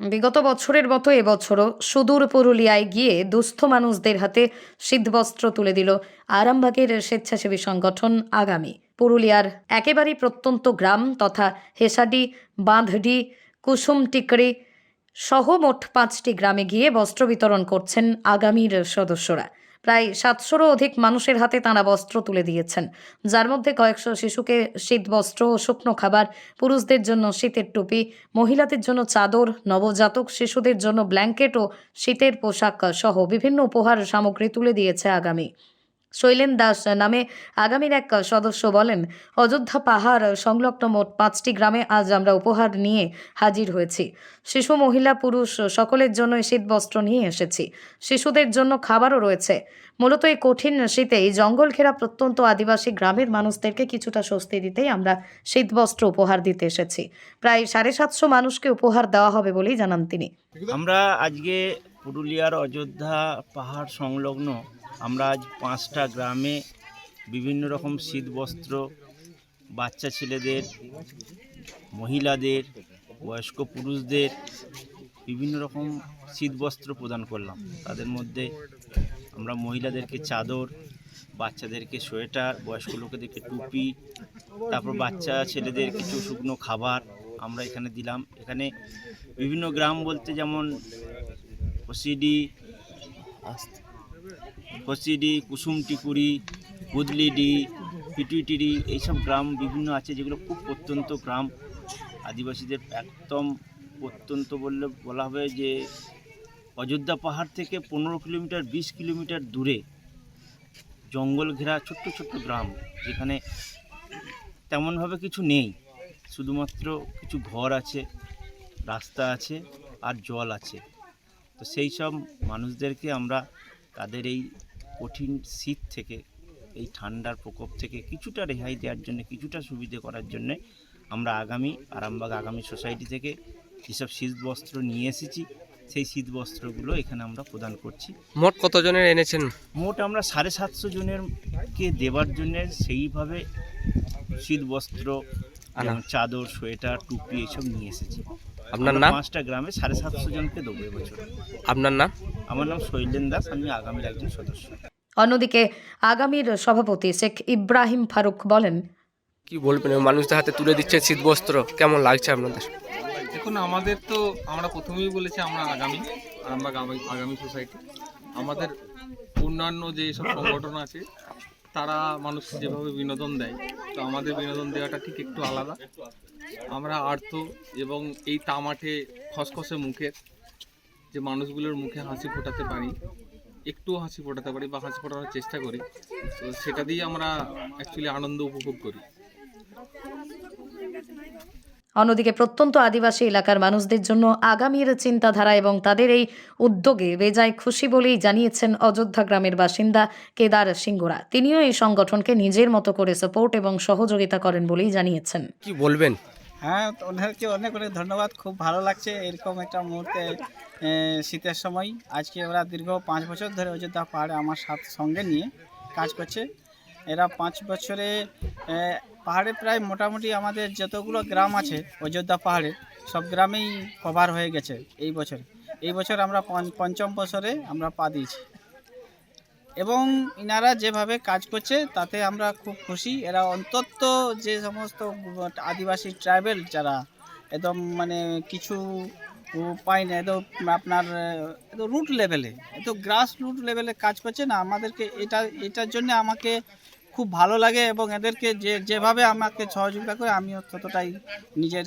বিগত বছরের মতো এবছরও সুদূর পুরুলিয়ায় গিয়ে দুস্থ মানুষদের হাতে সিদ্ধবস্ত্র তুলে দিল আরামবাগের স্বেচ্ছাসেবী সংগঠন আগামী। পুরুলিয়ার একেবারেই প্রত্যন্ত গ্রাম তথা হেসাডি, বাঁধডি কুসুমটিকড়ি সহ মোট পাঁচটি গ্রামে গিয়ে বস্ত্র বিতরণ করছেন আগামীর সদস্যরা। প্রায় সাতশোরও অধিক মানুষের হাতে তাঁরা বস্ত্র তুলে দিয়েছেন। যার মধ্যে কয়েকশো শিশুকে শীত বস্ত্র ও শুকনো খাবার, পুরুষদের জন্য শীতের টুপি, মহিলাদের জন্য চাদর, নবজাতক শিশুদের জন্য ব্ল্যাঙ্কেট ও শীতের পোশাক সহ বিভিন্ন উপহার সামগ্রী তুলে দিয়েছে আগামী। শৈলেন দাস নামে আগামীর এক সদস্য বলেন, অযোধ্যা পাহাড় সংলগ্ন মোট পাঁচটি গ্রামে আজ আমরা উপহার নিয়ে হাজির হয়েছি। শিশু, মহিলা, পুরুষ সকলের জন্য শীতবস্ত্র নিয়ে এসেছি। শিশুদের জন্য খাবারও রয়েছে। মূলত এই কঠিন শীতে এই জঙ্গল ঘেরা প্রত্যন্ত আদিবাসী গ্রামের মানুষদেরকে কিছুটা স্বস্তি দিতেই আমরা শীতবস্ত্র উপহার দিতে এসেছি। প্রায় সাড়ে সাতশো মানুষকে উপহার দেওয়া হবে বলেই জানান তিনি। আমরা আজকে পুরুলিয়ার অযোধ্যা পাহাড় সংলগ্ন আমরা আজ পাঁচটা গ্রামে বিভিন্ন রকম শীত বস্ত্র, বাচ্চা ছেলেদের, মহিলাদের, বয়স্ক পুরুষদের বিভিন্ন রকম শীত বস্ত্র প্রদান করলাম। তাদের মধ্যে আমরা মহিলাদেরকে চাদর, বাচ্চাদেরকে সোয়েটার, বয়স্ক লোকেদেরকে টুপি, তারপর বাচ্চা ছেলেদের কিছু শুকনো খাবার আমরা এখানে দিলাম। এখানে বিভিন্ন গ্রাম বলতে যেমন হসিডি হসিডি কুসুমটিকুড়ি বুদলিডি পিটুইটিরি এইসব গ্রাম বিভিন্ন আছে যেগুলো খুব প্রত্যন্ত গ্রাম। আদিবাসীদের একদম প্রত্যন্ত বললে বলা হবে যে অযোধ্যা পাহাড় থেকে পনেরো কিলোমিটার, বিশ কিলোমিটার দূরে জঙ্গল ঘেরা ছোট্ট ছোট্ট গ্রাম যেখানে তেমনভাবে কিছু নেই। শুধুমাত্র কিছু ঘর আছে, রাস্তা আছে আর জল আছে। তো সেই সব মানুষদেরকে আমরা তাদের এই কঠিন শীত থেকে এই ঠান্ডার প্রকোপ থেকে কিছুটা রেহাই দেওয়ার জন্য কিছুটা সুবিধে করার জন্য আমরা আগামী আরামবাগ আগামী সোসাইটি থেকে যেসব শীত বস্ত্র নিয়ে এসেছি সেই শীত বস্ত্রগুলো এখানে আমরা প্রদান করছি। মোট কতজনের এনেছেন? মোট আমরা সাড়ে সাতশো জনেরকে দেওয়ার জন্য সেইভাবে শীত বস্ত্র চাদর সোয়েটার টুপি এসব নিয়ে এসেছি। আপনার নাম? পাঁচটা গ্রামে সাড়ে সাতশো জনকে দেবো এবছর। আপনার নাম? আমার নাম শৈলেন দাস আমি আগামীর একজন সদস্য। অন্যদিকে আগামীর সভাপতি শেখ ইব্রাহিম ফারুক বলেন কি বলবেন মানুষদের হাতে তুলে দিচ্ছে শীত বস্ত্র কেমন লাগছে আপনাদের? দেখুন আমাদের তো আমরা প্রথমেই বলেছি আমরা আগামী আরামবাগ আগামী- আগামী সোসাইটি আমাদের অন্যান্য যে সব সংগঠন আছে তারা মানুষকে যেভাবে বিনোদন দেয় তো আমাদের বিনোদন দেওয়াটা ঠিক একটু আলাদা। আমরা আর্থ এবং এই তামাটে খসখসে মুখের যে মানুষগুলোর মুখে হাসি ফোটাতে পারি একটু হাসি ফোটাতে পারি বা হাসি ফোটানোর চেষ্টা করি তো সেটা দিয়ে আমরা অ্যাকচুয়ালি আনন্দ উপভোগ করি। অন্যদিকে প্রত্যন্ত আদিবাসী এলাকার মানুষদের জন্য আগামীর চিন্তাধারা এবং তাদের এই উদ্যোগে বেজায় খুশি বলেই জানিয়েছেন অযোধ্যা গ্রামের বাসিন্দা কেদার সিংহরা তিনিও এই সংগঠনকে নিজের মতো করে সাপোর্ট এবং সহযোগিতা করেন বলেই জানিয়েছেন। কি বলবেন? হ্যাঁ ওনাদেরকে অনেক অনেক ধন্যবাদ। খুব ভালো লাগছে এরকম একটা মুহূর্তে শীতের সময়। আজকে ওরা দীর্ঘ পাঁচ বছর ধরে অযোধ্যা পাহাড়ে আমার সাথ সঙ্গে নিয়ে কাজ করছে। এরা পাঁচ বছরে পাহাড়ে প্রায় মোটামুটি আমাদের যতগুলো গ্রাম আছে অযোধ্যা পাহাড়ে, সব গ্রামেই কভার হয়ে গেছে এই বছর। এই বছর আমরা পঞ্চ- পঞ্চম বছরে আমরা পা দিয়েছি। এবং ইনারা যেভাবে কাজ করছে, তাতে আমরা খুব খুশি। এরা অন্তত যে সমস্ত আদিবাসী ট্রাইবেল যারা, একদম মানে কিছু পায় না একদম আপনার, একদম রুট লেভেলে একদম গ্রাস রুট লেভেলে কাজ করছে না। আমাদেরকে এটা, এটার জন্য আমাকে খুব ভালো লাগে এবং এদেরকে যে, যেভাবে আমাকে সহযোগিতা করে, আমিও ততটাই নিজের